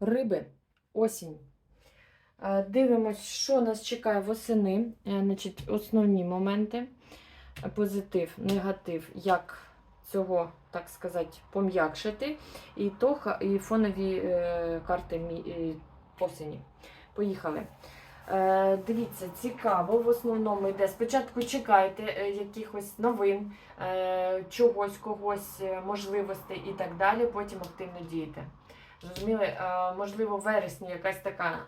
Риби, осінь. Е, Дивимось, що нас чекає восени. Е, Значить, основні моменти. Позитив, негатив, як цього, так сказати, пом'якшити. І, то, і фонові е, карти осені. Поїхали. Дивіться, цікаво, в основному йде. Спочатку чекайте якихось новин, чогось, когось, можливостей і так далі, потім активно дієте. Зрозуміли, Е, можливо, в вересні якась така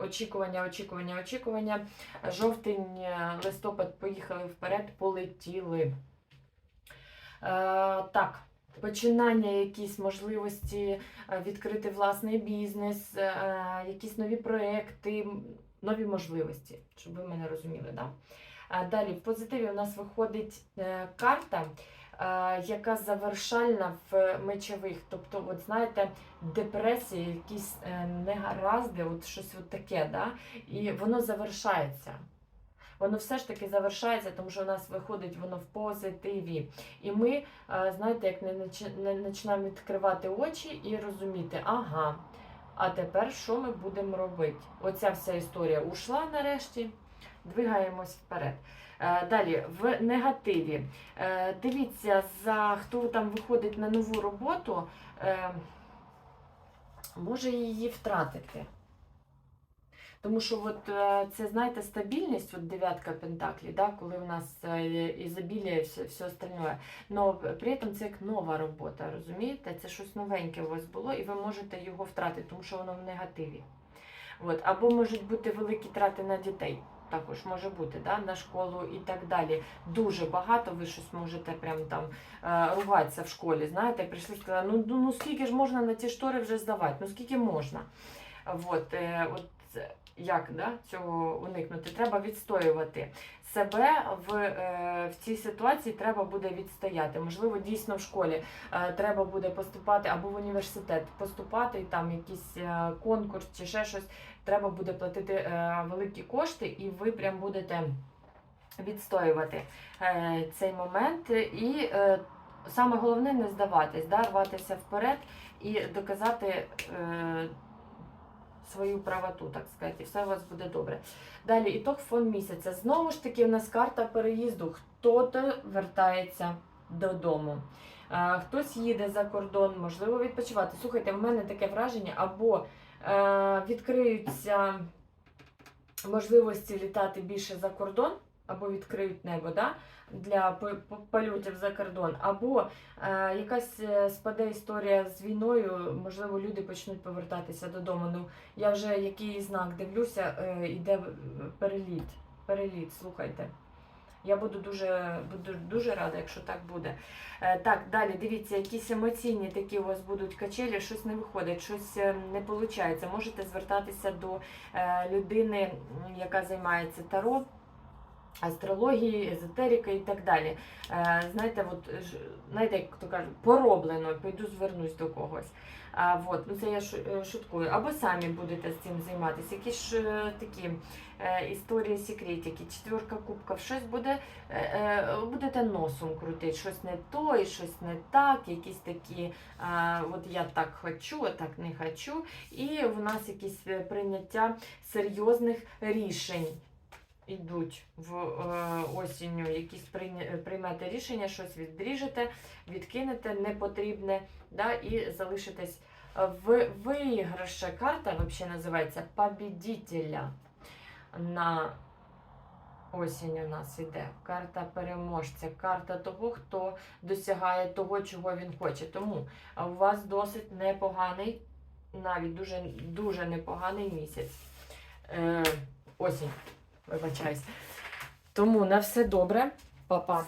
е, очікування, очікування, очікування. Жовтень, е, листопад поїхали вперед, полетіли. Так, починання, якісь можливості відкрити власний бізнес, якісь нові проекти, нові можливості, щоб ви мене розуміли. Да? Далі в позитиві у нас виходить карта, яка завершальна в мечових. Тобто, от знаєте, депресії, якісь е, негаразди, от щось от таке, да? і воно завершається. Воно все ж таки завершається, тому що у нас виходить воно в позитиві. І ми, е, знаєте, як не починаємо відкривати очі і розуміти, ага, а тепер що ми будемо робити? Оця вся історія ушла нарешті, двигаємось вперед. Е, Далі, в негативі. Е, Дивіться, за хто там виходить на нову роботу, е, може її втратити. Тому що от, це, знаєте, стабільність, от дев'ятка пентаклі, да, коли у нас ізобілія і все, все остальное. Но при этом це як нова робота, розумієте? Це щось новеньке у вас було, і ви можете його втратити, тому що воно в негативі. От. Або можуть бути великі трати на дітей. Також може бути, да, на школу і так далі. Дуже багато ви щось можете прям там е, ругатися в школі. Знаєте, прийшли сказали, ну, ну, ну скільки ж можна на ті штори вже здавати? Ну скільки можна? От, е, от як да, цього уникнути? Треба відстоювати себе в, е, в цій ситуації. Треба буде відстояти. Можливо, дійсно в школі е, треба буде поступати або в університет поступати, там якийсь е, конкурс чи ще щось. Треба буде платити великі кошти, і ви прям будете відстоювати цей момент. І саме головне не здаватись, да, рватися вперед і доказати. Е, свою правоту, так сказати, і все у вас буде добре. Далі, ітог фон місяця. Знову ж таки, в нас карта переїзду. Хто-то вертається додому. Хтось їде за кордон, можливо, відпочивати. Слухайте, в мене таке враження, або е, відкриються можливості літати більше за кордон, або відкриють небо да, для по- по- польотів за кордон, або е, якась е, спаде історія з війною, можливо, люди почнуть повертатися додому. Ну, я вже який знак дивлюся, е, іде переліт. Переліт, слухайте. Я буду дуже, буду дуже рада, якщо так буде. Е, так, далі дивіться, якісь емоційні такі у вас будуть качелі, щось не виходить, щось е, не виходить. Можете звертатися до е, людини, яка займається таро. Астрології, езотерика і так далі. Е, знаєте, от, знаєте, як то кажуть, пороблено, піду звернусь до когось. А, от, ну це я е, шуткую. Або самі будете з цим займатися. Якісь ж е, такі е, історії секретики, четверка кубків, щось буде, е, будете носом крутити, щось не то і щось не так, якісь такі, е, от я так хочу, а так не хочу. І в нас якісь прийняття серйозних рішень. Йдуть в е, осінню, якісь приймете рішення, щось відріжете, відкинете непотрібне, да, і залишитесь в виграше. Карта взагалі називається побідітеля. На осінь у нас іде. Карта переможця, карта того, хто досягає того, чого він хоче. Тому у вас досить непоганий, навіть дуже, дуже непоганий місяць. Е, осінь. Вибачаюсь. Тому на все добре, Па-па.